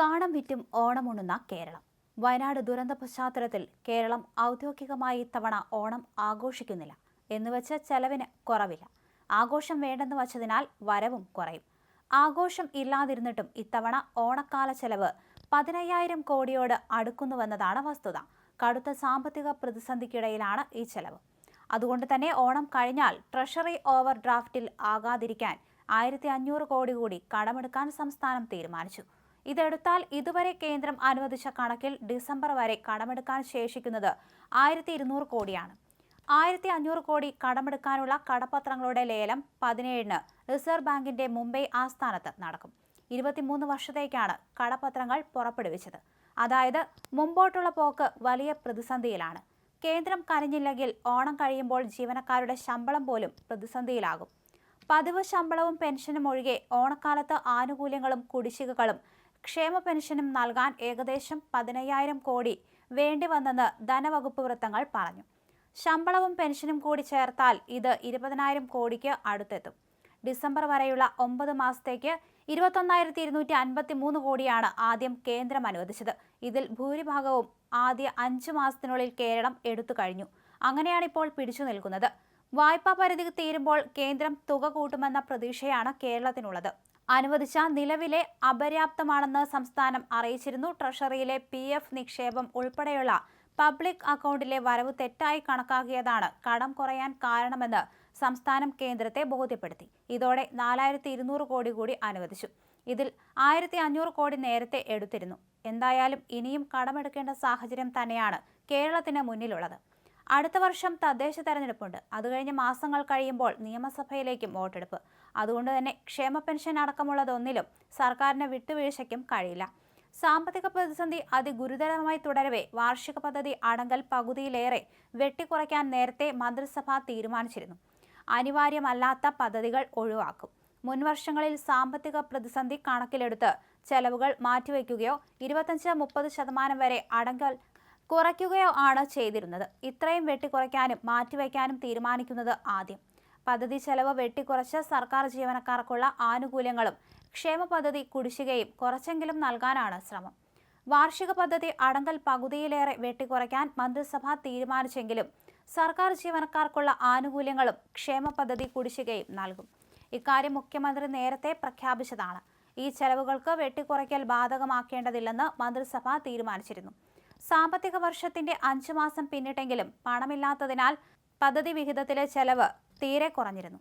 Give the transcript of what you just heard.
കാണം വിറ്റും ഓണമുണ്ണുന്ന കേരളം. വയനാട് ദുരന്ത പശ്ചാത്തലത്തിൽ കേരളം ഔദ്യോഗികമായി ഇത്തവണ ഓണം ആഘോഷിക്കുന്നില്ല. എന്നുവെച്ച് ചെലവിന് കുറവില്ല. ആഘോഷം വേണ്ടെന്ന് വച്ചതിനാൽ വരവും കുറയും. ആഘോഷം ഇല്ലാതിരുന്നിട്ടും ഇത്തവണ ഓണക്കാല ചെലവ് പതിനയ്യായിരം കോടിയോട് അടുക്കുന്നുവെന്നതാണ് വസ്തുത. കടുത്ത സാമ്പത്തിക പ്രതിസന്ധിക്കിടയിലാണ് ഈ ചെലവ്. അതുകൊണ്ട് തന്നെ ഓണം കഴിഞ്ഞാൽ ട്രഷറി ഓവർ ഡ്രാഫ്റ്റിൽ ആകാതിരിക്കാൻ ആയിരത്തി അഞ്ഞൂറ് കോടി കൂടി കടമെടുക്കാൻ സംസ്ഥാനം തീരുമാനിച്ചു. ഇതെടുത്താൽ ഇതുവരെ കേന്ദ്രം അനുവദിച്ച കണക്കിൽ ഡിസംബർ വരെ കടമെടുക്കാൻ ശേഷിക്കുന്നത് ആയിരത്തി ഇരുന്നൂറ് കോടിയാണ്. ആയിരത്തി അഞ്ഞൂറ് കോടി കടമെടുക്കാനുള്ള കടപ്പത്രങ്ങളുടെ ലേലം പതിനേഴിന് റിസർവ് ബാങ്കിന്റെ മുംബൈ ആസ്ഥാനത്ത് നടക്കും. ഇരുപത്തിമൂന്ന് വർഷത്തേക്കാണ് കടപ്പത്രങ്ങൾ പുറപ്പെടുവിച്ചത്. അതായത് മുമ്പോട്ടുള്ള പോക്ക് വലിയ പ്രതിസന്ധിയിലാണ്. കേന്ദ്രം കനിഞ്ഞില്ലെങ്കിൽ ഓണം കഴിയുമ്പോൾ ജീവനക്കാരുടെ ശമ്പളം പോലും പ്രതിസന്ധിയിലാകും. പതിവ് ശമ്പളവും പെൻഷനും ഒഴികെ ഓണക്കാലത്ത് ആനുകൂല്യങ്ങളും കുടിശ്ശികകളും ക്ഷേമ പെൻഷനും നൽകാൻ ഏകദേശം പതിനയ്യായിരം കോടി വേണ്ടിവന്നെന്ന് ധനവകുപ്പ് വൃത്തങ്ങൾ പറഞ്ഞു. ശമ്പളവും പെൻഷനും കൂടി ചേർത്താൽ ഇത് ഇരുപതിനായിരം കോടിക്ക് അടുത്തെത്തും. ഡിസംബർ വരെയുള്ള ഒമ്പത് മാസത്തേക്ക് ഇരുപത്തൊന്നായിരത്തി ഇരുന്നൂറ്റി അൻപത്തി മൂന്ന് കോടിയാണ് ആദ്യം കേന്ദ്രം അനുവദിച്ചത്. ഇതിൽ ഭൂരിഭാഗവും ആദ്യ അഞ്ച് മാസത്തിനുള്ളിൽ കേരളം എടുത്തു കഴിഞ്ഞു. അങ്ങനെയാണ് ഇപ്പോൾ പിടിച്ചു നിൽക്കുന്നത്. വായ്പാ പരിധി തീരുമ്പോൾ കേന്ദ്രം തുക കൂട്ടുമെന്ന പ്രതീക്ഷയാണ് കേരളത്തിനുള്ളത്. അനുവദിച്ച നിലവിലെ അപര്യാപ്തമാണെന്ന് സംസ്ഥാനം അറിയിച്ചിരുന്നു. ട്രഷറിയിലെ പി എഫ് നിക്ഷേപം ഉൾപ്പെടെയുള്ള പബ്ലിക് അക്കൗണ്ടിലെ വരവ് തെറ്റായി കണക്കാക്കിയതാണ് കടം കുറയാൻ കാരണമെന്ന് സംസ്ഥാനം കേന്ദ്രത്തെ ബോധ്യപ്പെടുത്തി. ഇതോടെ നാലായിരത്തി ഇരുന്നൂറ് കോടി കൂടി അനുവദിച്ചു. ഇതിൽ ആയിരത്തി അഞ്ഞൂറ് കോടി നേരത്തെ എടുത്തിരുന്നു. എന്തായാലും ഇനിയും കടമെടുക്കേണ്ട സാഹചര്യം തന്നെയാണ് കേരളത്തിന് മുന്നിലുള്ളത്. അടുത്ത വർഷം തദ്ദേശ തെരഞ്ഞെടുപ്പുണ്ട്. അത് കഴിഞ്ഞ് മാസങ്ങൾ കഴിയുമ്പോൾ നിയമസഭയിലേക്കും വോട്ടെടുപ്പ്. അതുകൊണ്ട് തന്നെ ക്ഷേമ പെൻഷൻ അടക്കമുള്ളതൊന്നിലും സർക്കാരിന് വിട്ടുവീഴ്ചയ്ക്കും കഴിയില്ല. സാമ്പത്തിക പ്രതിസന്ധി അതിഗുരുതരമായി തുടരവേ വാർഷിക പദ്ധതി അടങ്കൽ പകുതിയിലേറെ വെട്ടിക്കുറയ്ക്കാൻ നേരത്തെ മന്ത്രിസഭ തീരുമാനിച്ചിരുന്നു. അനിവാര്യമല്ലാത്ത പദ്ധതികൾ ഒഴിവാക്കും. മുൻവർഷങ്ങളിൽ സാമ്പത്തിക പ്രതിസന്ധി കണക്കിലെടുത്ത് ചെലവുകൾ മാറ്റിവെക്കുകയോ ഇരുപത്തഞ്ച് മുപ്പത് ശതമാനം വരെ അടങ്കൽ കുറയ്ക്കുകയോ ആണ് ചെയ്തിരുന്നത്. ഇത്രയും വെട്ടിക്കുറയ്ക്കാനും മാറ്റിവെക്കാനും തീരുമാനിക്കുന്നത് ആദ്യം. പദ്ധതി ചെലവ് വെട്ടിക്കുറച്ച് സർക്കാർ ജീവനക്കാർക്കുള്ള ആനുകൂല്യങ്ങളും ക്ഷേമ പദ്ധതി കുടിശ്ശികയും കുറച്ചെങ്കിലും നൽകാനാണ് ശ്രമം. വാർഷിക പദ്ധതി അടങ്കൽ പകുതിയിലേറെ വെട്ടിക്കുറയ്ക്കാൻ മന്ത്രിസഭ തീരുമാനിച്ചെങ്കിലും സർക്കാർ ജീവനക്കാർക്കുള്ള ആനുകൂല്യങ്ങളും ക്ഷേമ പദ്ധതി കുടിശ്ശികയും നൽകും. ഇക്കാര്യം മുഖ്യമന്ത്രി നേരത്തെ പ്രഖ്യാപിച്ചതാണ്. ഈ ചെലവുകൾക്ക് വെട്ടിക്കുറയ്ക്കൽ ബാധകമാക്കേണ്ടതില്ലെന്ന് മന്ത്രിസഭ തീരുമാനിച്ചിരുന്നു. സാമ്പത്തിക വർഷത്തിന്റെ അഞ്ചു മാസം പിന്നിട്ടെങ്കിലും പണമില്ലാത്തതിനാൽ പദ്ധതി വിഹിതത്തിലെ ചെലവ് തീരെ കുറഞ്ഞിരുന്നു.